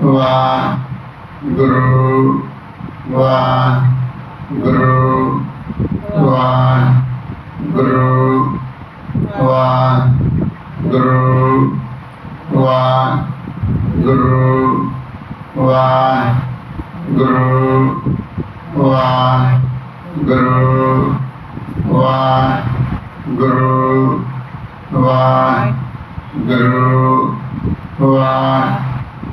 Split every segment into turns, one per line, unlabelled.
ਵਾਹਿਗੁਰੂ ਵਾਹਿਗੁਰੂ ਵਾਹਿਗੁਰੂ ਵਾਹਿਗੁਰੂ ਵਾਹਿਗੁਰੂ ਵਾਹਿਗੁਰੂ ਵਾਹਿਗੁਰੂ ਵਾਹਿਗੁਰੂ ਵਾਹਿਗੁਰੂ ਵਾਹਿਗੁਰੂ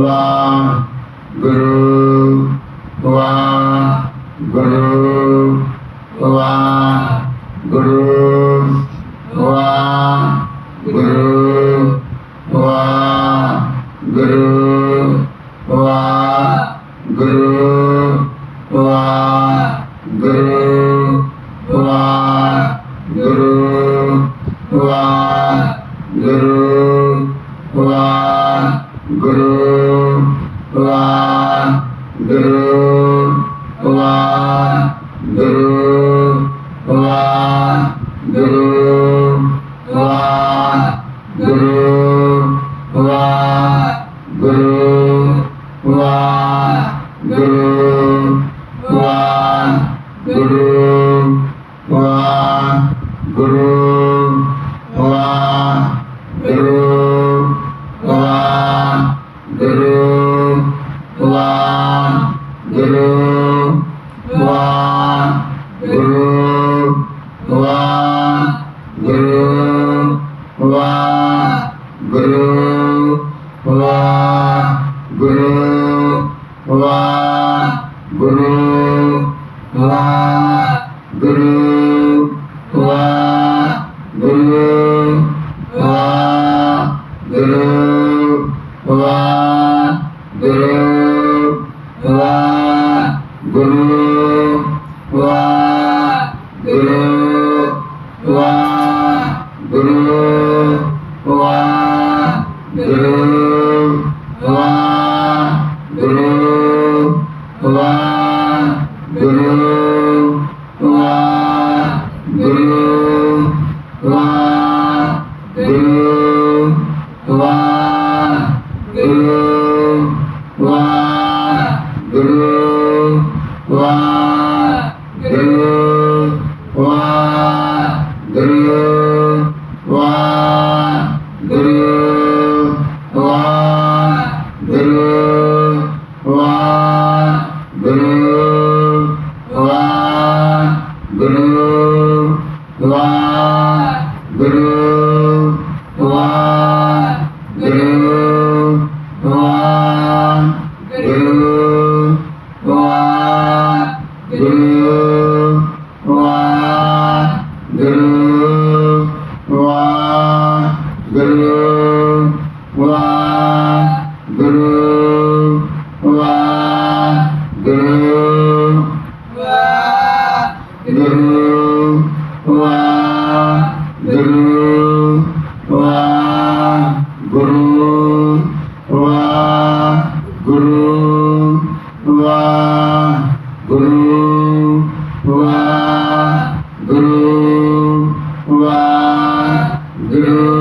ਵਾ ਗੁਰੂ ਵਾ ਗੁਰੂ Good. Wah, guru, lah. Wow. Mm-hmm. గురు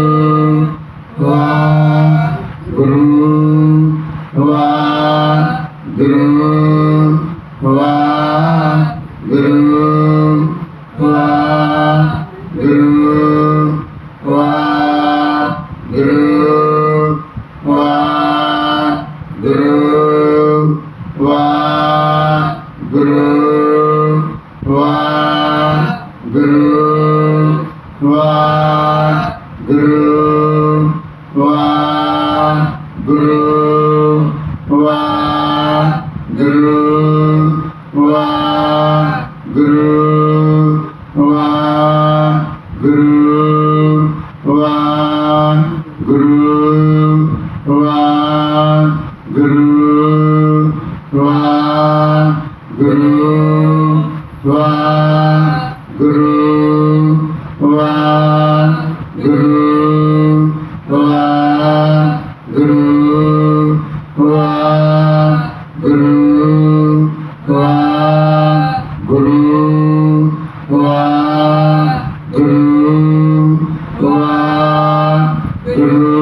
Guru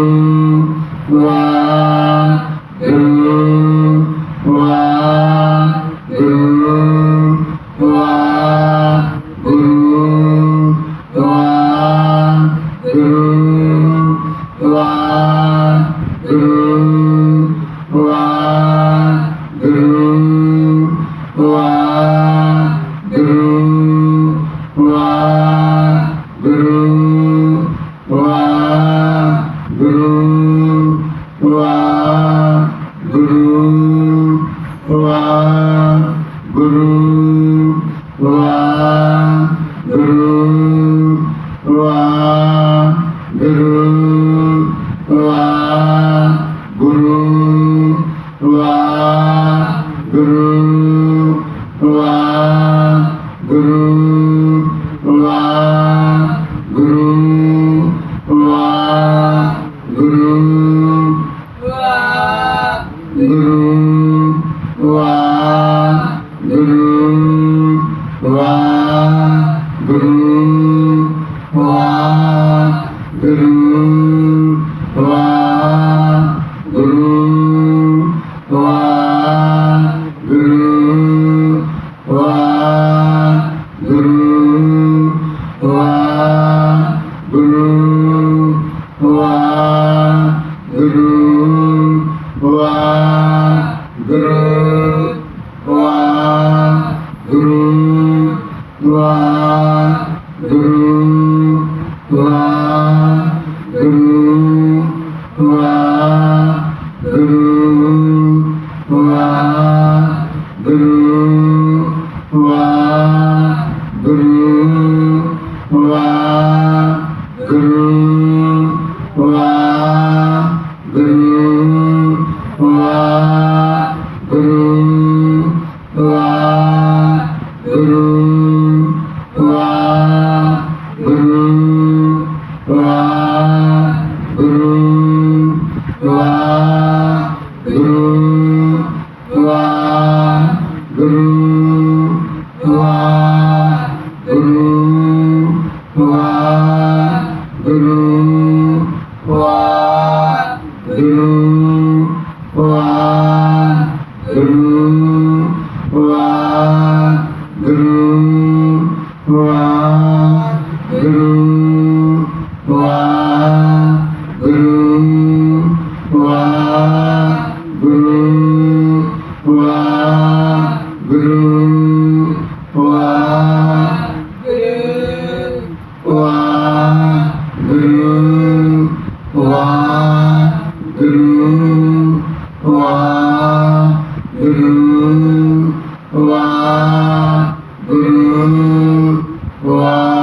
Guru Vah. Guru Guru, Wa, Guru, Wa, Guru. Amen. Guru Guru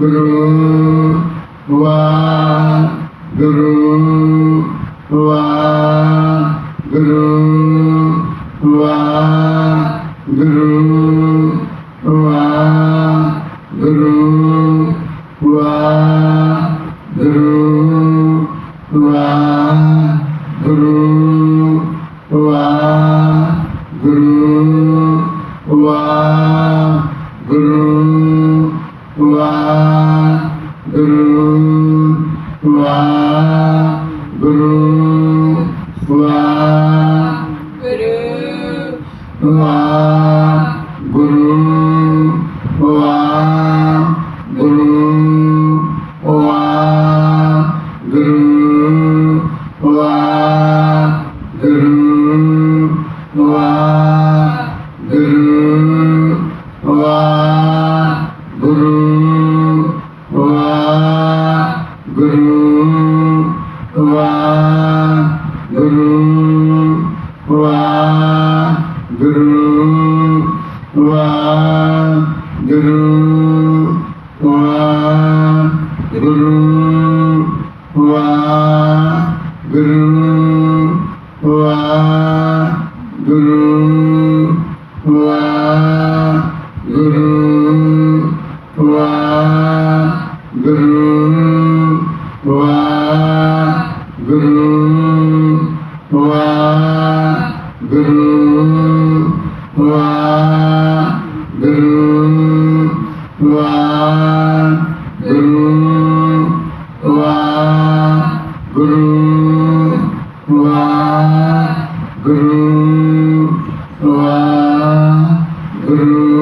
ਗੁਰੂ Waheguru. Wow. Guru wa guru.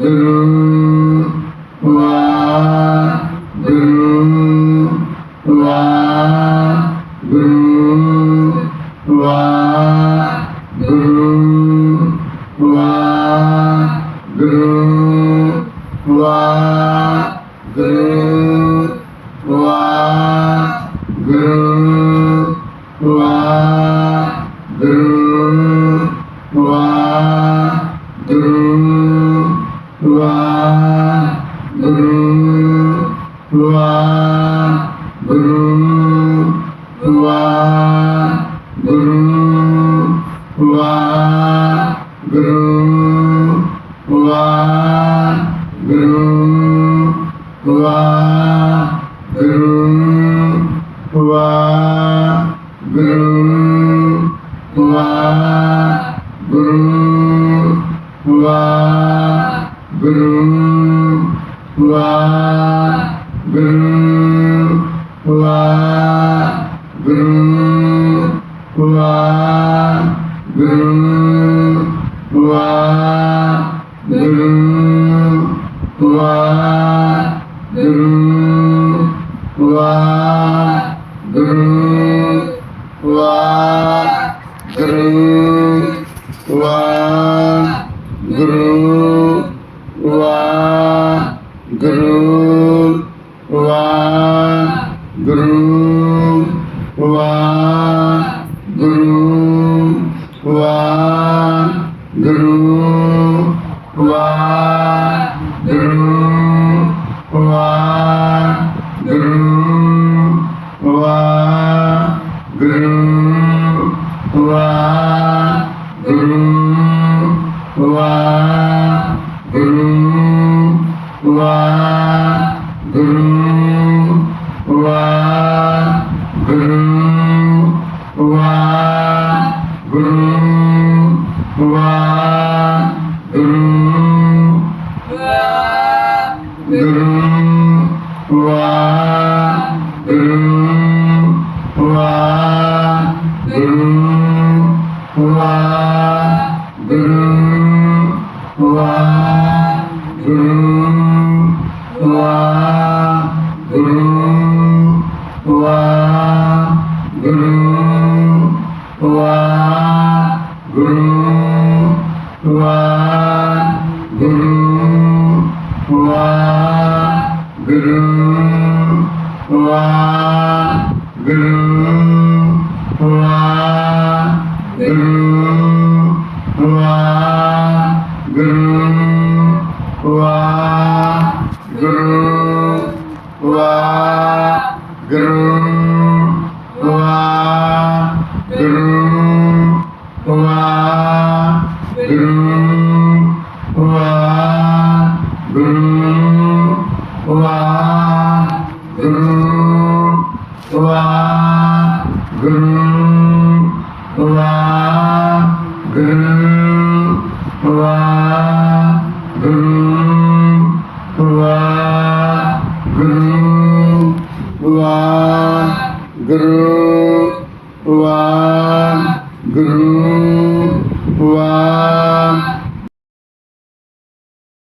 Guru. Wow. Amen. Mm-hmm.